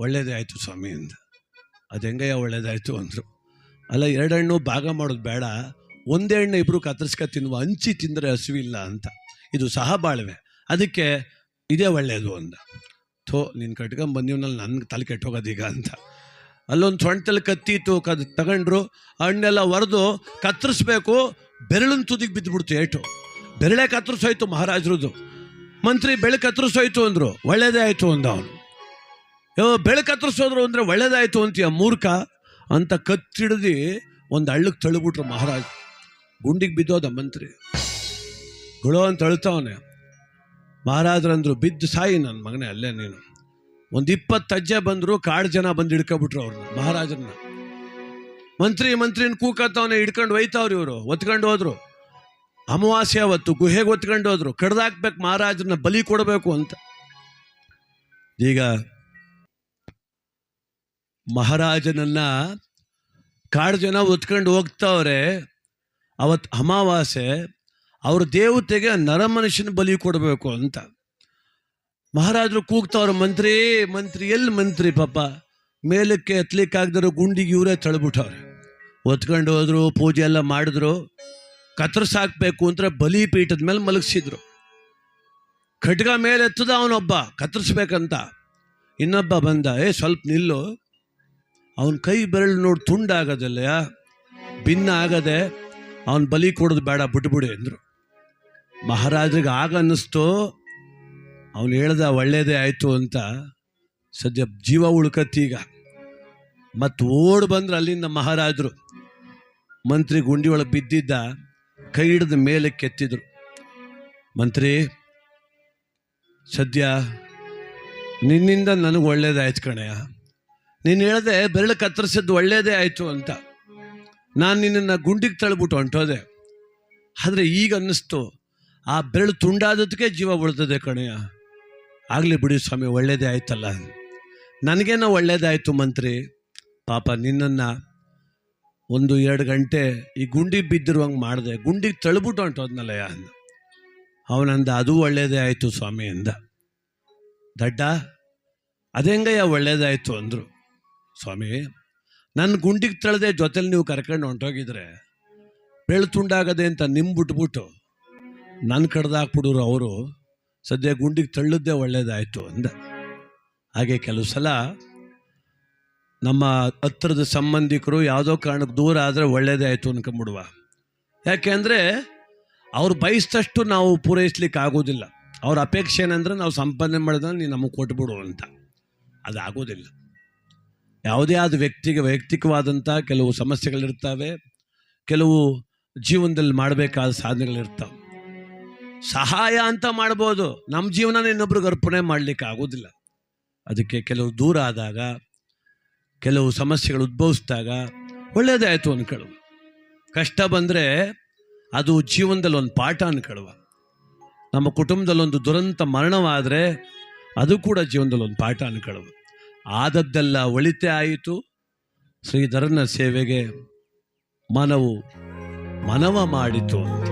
ಒಳ್ಳೇದೇ ಆಯಿತು ಸ್ವಾಮಿ ಅಂದ ಹೆಂಗಯ್ಯ ಒಳ್ಳೇದಾಯಿತು ಅಂದರು. ಅಲ್ಲ ಎರಡು ಭಾಗ ಮಾಡೋದು ಬೇಡ. ಒಂದೇ ಹಣ್ಣು ಇಬ್ಬರು ಕತ್ತರಿಸ್ಕ ತಿನ್ನುವ ಹಂಚಿ ತಿಂದರೆ ಹಸುವಿಲ್ಲ ಅಂತ. ಇದು ಸಹ ಬಾಳ್ವೆ ಅದಕ್ಕೆ ಇದೇ ಒಳ್ಳೆಯದು ಅಂದ. ಥೋ, ನೀನು ಕಟ್ಕೊಂಡು ಬಂದಿವ್ನಲ್ಲಿ ನನ್ಗೆ ತಲೆ ಕೆಟ್ಟೋಗೋದೀಗ ಅಂತ. ಅಲ್ಲೊಂದು ಸೊಂಟಲ್ಲಿ ಕತ್ತಿ ಇತ್ತು ಕದ್ ತಗೊಂಡ್ರು, ಹಣ್ಣೆಲ್ಲ ಒರೆದು ಕತ್ತರಿಸ್ಬೇಕು, ಬೆರಳಿನ ತುದಿಗೆ ಬಿದ್ದುಬಿಡ್ತು ಏಟು. ಬೆರಳೆ ಕತ್ತರಿಸೋಯ್ತು ಮಹಾರಾಜರದು ಮಂತ್ರಿ ಬೆಳೆ ಕತ್ತರಿಸೋಯ್ತು ಅಂದರು. ಒಳ್ಳೆಯದೇ ಆಯಿತು ಅಂದ ಅವನು. ಯೋ, ಬೆಳಕು ಕತ್ತರಿಸೋದ್ರು ಅಂದರೆ ಒಳ್ಳೇದಾಯ್ತು ಅಂತೀಯ ಮೂರ್ಖ ಅಂತ ಕತ್ತಿಡ್ದು ಒಂದು ಹಳ್ಳಕ್ಕೆ ತಳ್ಳಿಬಿಟ್ರು ಮಹಾರಾಜ್. ಗುಂಡಿಗೆ ಬಿದ್ದೋದ ಮಂತ್ರಿ. ಗುಳೋ ಅಂತ ಅಳ್ತಾವನೆ. ಮಹಾರಾಜರಂದ್ರು ಬಿದ್ದು ಸಾಯಿ ನನ್ನ ಮಗನೇ ಅಲ್ಲೇ ನೀನು. ಒಂದು ಇಪ್ಪತ್ತು ಅಜ್ಜೆ ಬಂದರು ಕಾಡು ಜನ ಬಂದು ಹಿಡ್ಕೊಬಿಟ್ರು ಅವ್ರನ್ನ ಮಹಾರಾಜರನ್ನ. ಮಂತ್ರಿ ಮಂತ್ರಿನ ಕೂಕತ್ತವನೇ ಹಿಡ್ಕೊಂಡು ಒಯ್ತಾವ್ರಿ ಇವರು, ಒತ್ಕೊಂಡು ಹೋದ್ರು. ಅಮಾವಾಸ್ಯ ಅವತ್ತು ಗುಹೆಗೆ ಒತ್ಕೊಂಡು ಹೋದ್ರು. ಕಡ್ದಾಕ್ಬೇಕು ಮಹಾರಾಜರನ್ನ ಬಲಿ ಕೊಡಬೇಕು ಅಂತ. ಈಗ ಮಹಾರಾಜನನ್ನ ಕಾಡು ಜನ ಒತ್ಕೊಂಡು ಹೋಗ್ತಾವ್ರೆ ಅವತ್ತು ಅಮಾವಾಸ್ಯೆ, ಅವ್ರ ದೇವತೆಗೆ ನರಮನುಷ್ಯನ ಬಲಿ ಕೊಡಬೇಕು ಅಂತ. ಮಹಾರಾಜರು ಕೂಗ್ತಾವ್ರ, ಮಂತ್ರಿ ಮಂತ್ರಿ ಎಲ್ಲಿ ಮಂತ್ರಿ ಪಾಪ? ಮೇಲಕ್ಕೆ ಎತ್ತಲಿಕ್ಕಾಗ್ದಿರೋ ಗುಂಡಿಗೆ ಇವರೇ ತಳ್ಬಿಟ್ಟವ್ರೆ. ಒತ್ಕೊಂಡು ಹೋದ್ರು, ಪೂಜೆ ಎಲ್ಲ ಮಾಡಿದ್ರು ಕತ್ತರಿಸಾಕ್ಬೇಕು ಅಂತ ಬಲಿ ಪೀಠದ ಮೇಲೆ ಮಲಗಿಸಿದ್ರು. ಖಡ್ಗ ಮೇಲೆ ಎತ್ತದ ಅವನೊಬ್ಬ ಕತ್ತರಿಸ್ಬೇಕಂತ ಇನ್ನೊಬ್ಬ ಬಂದ, ಏ, ಸ್ವಲ್ಪ ನಿಲ್ಲು ಅವನ ಕೈ ಬೆರಳು ನೋಡಿ ತುಂಡಾಗದಲ್ಲ ಭಿನ್ನ ಆಗದೆ ಅವನ ಬಲಿ ಕೊಡೋದು ಬೇಡ, ಬಿಟ್ಬಿಡಿ ಅಂದರು ಮಹಾರಾಜರಿಗೆ ಆಗ ಅನ್ನಿಸ್ತು, ಅವನು ಹೇಳ್ದ ಒಳ್ಳೇದೇ ಆಯಿತು ಅಂತ. ಸದ್ಯ ಜೀವ ಉಳ್ಕತ್ತೀಗ ಮತ್ತು ಓಡ್ ಬಂದ್ರೆ ಅಲ್ಲಿಂದ ಮಹಾರಾಜರು ಮಂತ್ರಿ ಗುಂಡಿ ಒಳಗೆ ಬಿದ್ದಿದ್ದ ಕೈ ಹಿಡಿದ ಮೇಲೆ ಕೆತ್ತಿದ್ರು. ಮಂತ್ರಿ, ಸದ್ಯ ನಿನ್ನಿಂದ ನನಗೆ ಒಳ್ಳೇದಾಯ್ತು ಕಣಯ್ಯ. ನೀನು ಹೇಳಿದೆ ಬೆರಳು ಕತ್ತರಿಸಿದ್ದು ಒಳ್ಳೇದೇ ಆಯಿತು ಅಂತ. ನಾನು ನಿನ್ನನ್ನು ಗುಂಡಿಗೆ ತಳ್ಬಿಟ್ಟು ಹೊಂಟೋದೆ. ಆದರೆ ಈಗ ಅನ್ನಿಸ್ತು, ಆ ಬೆರಳು ತುಂಡಾದದಕ್ಕೆ ಜೀವ ಉಳಿತದೆ ಕಣಯ್ಯ ಆಗಲಿ ಬಿಡಿ ಸ್ವಾಮಿ, ಒಳ್ಳೇದೇ ಆಯ್ತಲ್ಲ. ನನಗೇನೋ ಒಳ್ಳೇದಾಯಿತು ಮಂತ್ರಿ. ಪಾಪ ನಿನ್ನನ್ನು ಒಂದು ಎರಡು ಗಂಟೆ ಈ ಗುಂಡಿ ಬಿದ್ದಿರುವಂಗೆ ಮಾಡಿದೆ. ಗುಂಡಿಗೆ ತಳ್ಬಿಟ್ಟು ಹೊಂಟೋದ್ನಲ್ಲಯ್ಯ ಅಂದ ಅವನಂದ, ಅದು ಒಳ್ಳೇದೇ ಆಯಿತು ಸ್ವಾಮಿ ಅಂದ. ದಡ್ಡ ಅದೆಂಗಯ್ಯ ಒಳ್ಳೇದಾಯಿತು ಅಂದರು. ಸ್ವಾಮಿ ನನ್ನ ಗುಂಡಿಗೆ ತಳೆದೆ ಜೊತೆಲಿ ನೀವು ಕರ್ಕೊಂಡು ಹೊಂಟೋಗಿದ್ರೆ ಬೆಳ್ತುಂಡಾಗದೆ ಅಂತ ನಿಮ್ ಬಿಟ್ಬಿಟ್ಟು ನನ್ನ ಕಡ್ದಾಕ್ಬಿಡೋರು ಅವರು, ಸದ್ಯ ಗುಂಡಿಗೆ ತಳ್ಳದ್ದೇ ಒಳ್ಳೇದಾಯಿತು ಅಂದ. ಹಾಗೆ ಕೆಲವು ಸಲ ನಮ್ಮ ಹತ್ರದ ಸಂಬಂಧಿಕರು ಯಾವುದೋ ಕಾರಣಕ್ಕೆ ದೂರ ಆದರೆ ಒಳ್ಳೇದೇ ಆಯಿತು ಅನ್ಕೊಂಬಿಡುವ. ಯಾಕೆಂದರೆ ಅವ್ರು ಬಯಸಿದಷ್ಟು ನಾವು ಪೂರೈಸ್ಲಿಕ್ಕೆ ಆಗೋದಿಲ್ಲ. ಅವ್ರ ಅಪೇಕ್ಷೆ ಏನಂದ್ರೆ ನಾವು ಸಂಪಾದನೆ ಮಾಡಿದ್ರೆ ನೀನು ನಮಗೆ ಕೊಟ್ಬಿಡು ಅಂತ. ಅದು ಆಗೋದಿಲ್ಲ ಯಾವುದೇ ಆದ ವ್ಯಕ್ತಿಗೆ ವೈಯಕ್ತಿಕವಾದಂಥ ಕೆಲವು ಸಮಸ್ಯೆಗಳಿರ್ತವೆ, ಕೆಲವು ಜೀವನದಲ್ಲಿ ಮಾಡಬೇಕಾದ ಸಾಧನೆಗಳಿರ್ತಾವೆ. ಸಹಾಯ ಅಂತ ಮಾಡ್ಬೋದು, ನಮ್ಮ ಜೀವನ ಇನ್ನೊಬ್ರಿಗೆ ಅರ್ಪಣೆ ಮಾಡಲಿಕ್ಕೆ ಆಗೋದಿಲ್ಲ ಅದಕ್ಕೆ ಕೆಲವು ದೂರ ಆದಾಗ, ಕೆಲವು ಸಮಸ್ಯೆಗಳು ಉದ್ಭವಿಸಿದಾಗ ಒಳ್ಳೆಯದಾಯಿತು ಅನ್ಕೊಳ್ಳುವ. ಕಷ್ಟ ಬಂದರೆ ಅದು ಜೀವನದಲ್ಲಿ ಒಂದು ಪಾಠ ಅನ್ಕೊಳ್ಳುವ. ನಮ್ಮ ಕುಟುಂಬದಲ್ಲೊಂದು ದುರಂತ ಮರಣವಾದರೆ ಅದು ಕೂಡ ಜೀವನದಲ್ಲಿ ಒಂದು ಪಾಠ ಅನ್ಕೊಳ್ಳುವ. ಆದದ್ದೆಲ್ಲ ಒಳಿತೆ ಆಯಿತು. ಶ್ರೀಧರನ ಸೇವೆಗೆ ಮನವು ಮನವ ಮಾಡಿತು.